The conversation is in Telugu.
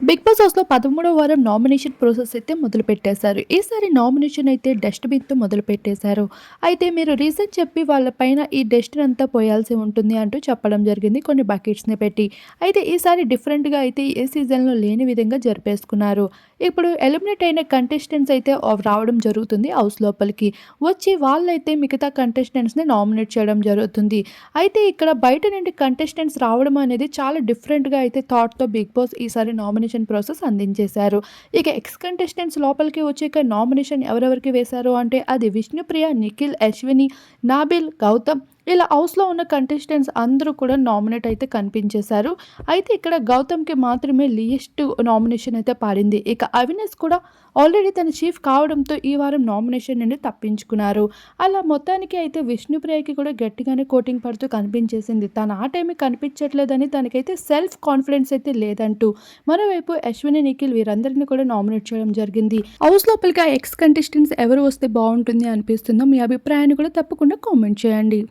బిగ్ బాస్ హౌస్లో పదమూడవ వారం నామినేషన్ ప్రాసెస్ అయితే మొదలు పెట్టేశారు ఈసారి నామినేషన్ అయితే డస్ట్బిన్తో మొదలు పెట్టేశారు అయితే మీరు రీజన్ చెప్పి వాళ్ళపైన ఈ డస్ట్ అంతా పోయాల్సి ఉంటుంది అంటూ చెప్పడం జరిగింది కొన్ని బకెట్స్ని పెట్టి. అయితే ఈసారి డిఫరెంట్గా అయితే ఏ సీజన్లో లేని విధంగా జరిపేసుకున్నారు. ఇప్పుడు ఎలిమినేట్ అయిన కంటెస్టెంట్స్ అయితే రావడం జరుగుతుంది హౌస్ లోపలికి. వచ్చి వాళ్ళైతే మిగతా కంటెస్టెంట్స్ని నామినేట్ చేయడం జరుగుతుంది. అయితే ఇక్కడ బయట నుండి కంటెస్టెంట్స్ రావడం అనేది చాలా డిఫరెంట్గా అయితే థాట్తో బిగ్ బాస్ ఈసారి నామినేషన్ ప్రాసెస్ అందించేశారు. ఇక ఎక్స్ కంటెస్టెంట్స్ లోపలికి వచ్చాక నామినేషన్ ఎవరెవరికి వేశారు అంటే అది విష్ణుప్రియ నిఖిల్ అశ్విని నాబిల్ గౌతమ్ ఇలా హౌస్లో ఉన్న కంటెస్టెంట్స్ అందరూ కూడా నామినేట్ అయితే కనిపించేశారు. అయితే ఇక్కడ గౌతమ్కి మాత్రమే లియెస్ట్ నామినేషన్ అయితే పాడింది ఇక అవినాష్ కూడా ఆల్రెడీ తన చీఫ్ కావడంతో ఈ వారం నామినేషన్ నుండి తప్పించుకున్నారు. అలా మొత్తానికి అయితే విష్ణుప్రియకి కూడా గట్టిగానే కోటింగ్ పడుతూ కనిపించేసింది. తన ఆట ఏమీ కనిపించట్లేదని తనకైతే సెల్ఫ్ కాన్ఫిడెన్స్ అయితే లేదంటూ మరోవైపు అశ్విని నిఖిల్ వీరందరినీ కూడా నామినేట్ చేయడం జరిగింది. హౌస్ లోపలికి ఆ ఎక్స్ కంటెస్టెంట్స్ ఎవరు వస్తే బాగుంటుంది అనిపిస్తుందో మీ అభిప్రాయాన్ని కూడా తప్పకుండా కామెంట్ చేయండి.